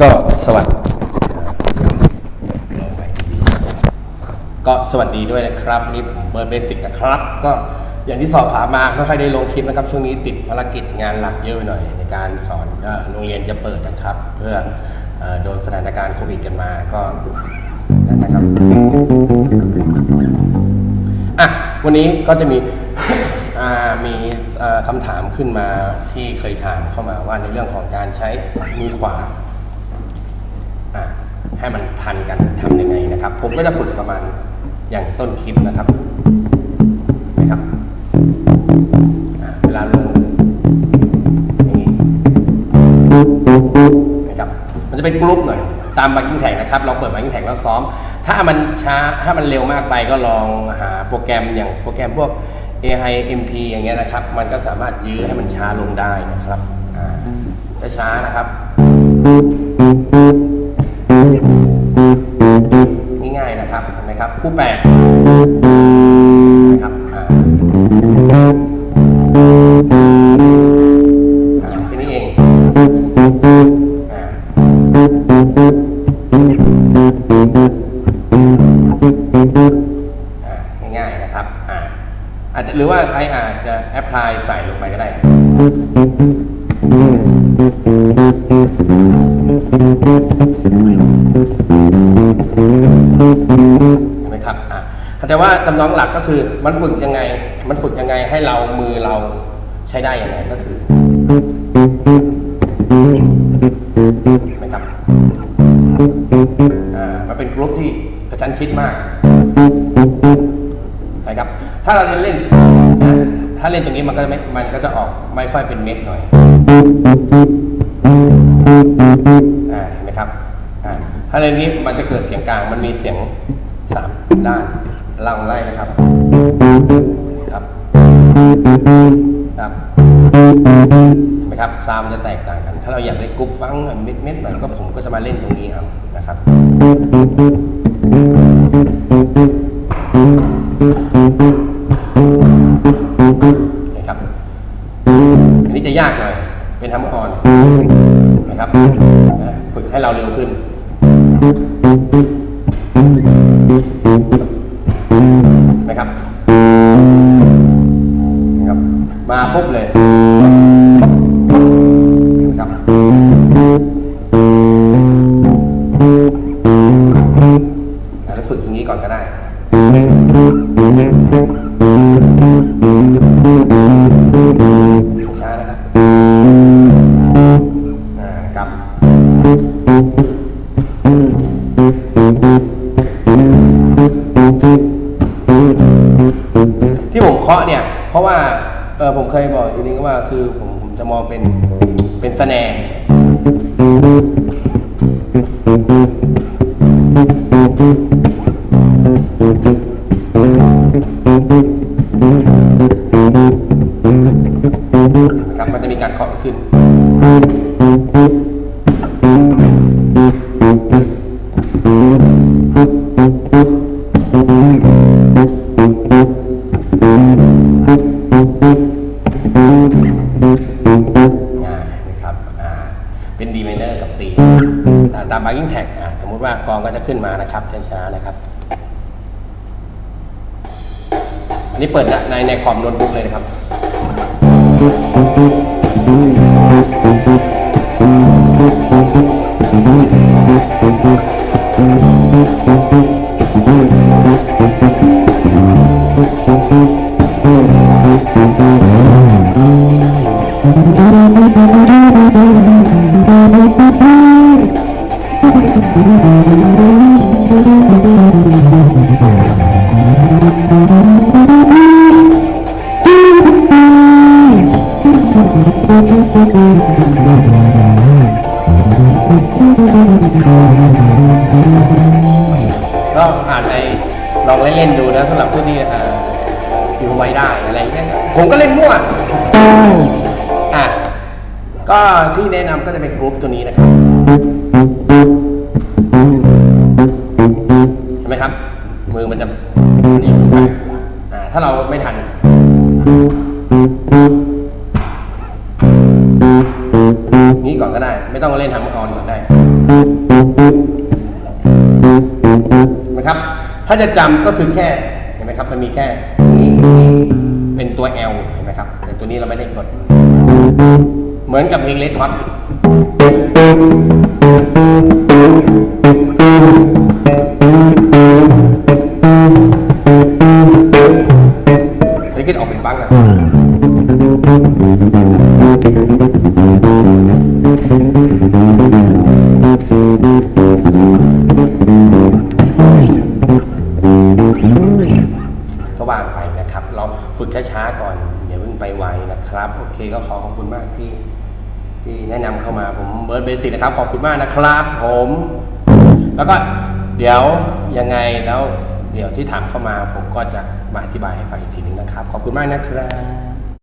ก็สวัสดีก็ สวัสดีด้วยนะครับนี่ผมเบิร์ดเบสิกนะครับ ก็อย่างที่สอบถามมาไม่ค่อยได้ลงคลิปนะครับ ช่วงนี้ติดภารกิจงานหลักเยอะไปหน่อย ในการสอนโรงเรียนจะเปิดนะครับ เพื่ออโดนสถานการณ์โควิดกันมาก็นั่นนะครับอะวันนี้ก็จะมีมีคำถามขึ้นมาที่เคยถามเข้ามาว่าในเรื่องของการใช้มือขวาอะให้มันทันกันทำยังไงนะครับ ผมก็จะฝึกประมาณ อย่างต้นคลิปนะครับนะครับ เวลาลงอย่างนี้นะครับ มันจะเป็นกรุ๊ปหน่อย ตามบักกิ้งแท็กนะครับลองเปิดบักกิ้งแท็กแล้วซ้อม ถ้ามันช้า ถ้ามันเร็วมากไปก็ลองหาโปรแกรมอย่างโปรแกรมพวก AI MP อย่างเงี้ยนะครับ มันก็สามารถยื้อให้มันช้าลงได้นะครับอ่าช้านะครับ นะครับ คู่แปดนะครับอ่าอ่าแค่นี้เองอ่าอ่าง่ายๆนะครับอ่าอาจจะหรือว่าใครอาจจะแอพพลายใส่ลงไปก็ได้ เห็นไหมครับอะแต่ว่าตำน้องหลักก็คือมันฝึกยังไง มันฝึกยังไงให้เรามือเราใช้ได้ยังไงก็คือนไหมครับอ่ามันเป็นกรุ๊ปที่กระชั้นชิดมากนะครับ ถ้าเราเล่น ถ้าเล่นตรงนี้มันก็จะไม่มันก็จะออกไม่ค่อยเป็นเม็ดหน่อยอ่า ถ้าในนี้มันจะเกิดเสียงกลาง มันมีเสียงสามด้านลองไล่นะครับ ครับ ครับเห็นไหมครับซาวด์มันจะแตกต่างกัน ถ้าเราอยากได้กรุ๊ปฟังเม็ดเม็ดหน่อยก็ผมก็จะมาเล่นตรงนี้เอานะครับ นะครับ อันนี้จะยากหน่อย เป็นทำออนนะครับ ฝึกให้เราเร็วขึ้น นะครับนะครับ มาปุ๊บเลยนะครับแล้วฝึกอย่างนี้ก่อนก็ได้ช้านะครับ เพราะว่าเออผมเคยบอกอีกนึงว่าคือผมผมจะมองเป็นเป็นสแนร์นะครับมันจะมีการเคาะขึ้น ไมเนอร์กับ C อ่าตาม backing tag อ่าสมมุติว่ากองก็จะขึ้นมานะครับช้าๆนะครับ อันนี้เปิดในในคอมโน้ตบุ๊กเลยนะครับ ก็อาจจะลองเล่นๆดูนะสำหรับผู้ที่อ่าพิมพ์ไว้ได้อะไรเงี้ยผมก็เล่นมั่วอะก็ที่แนะนำก็จะเป็นกรุ๊ปตัวนี้นะครับ เห็นไหมครับ มือมันจะนี่ไปอ่าถ้าเราไม่ทันนี้ก่อนก็ได้ ไม่ต้องเล่นทำออนก่อนได้นไหมครับ ถ้าจะจำก็คือแค่เห็นไหมครับ มันมีแค่นี้เป็นตัว L เห็นไหมครับ แต่ตัวนี้เราไม่ได้กด เหมือนกับเพลงเลดฮอต เคก็ขอขอบคุณมากที่ ที่แนะนำเข้ามาผมเบิร์ดเบสิกนะครับ ขอบคุณมากนะครับ ผม แล้วก็เดี๋ยวยังไงแล้ว เดี๋ยวที่ถามเข้ามา ผมก็จะมาอธิบายให้ฟังอีกทีหนึงนะครับ ขอบคุณมากนะครับ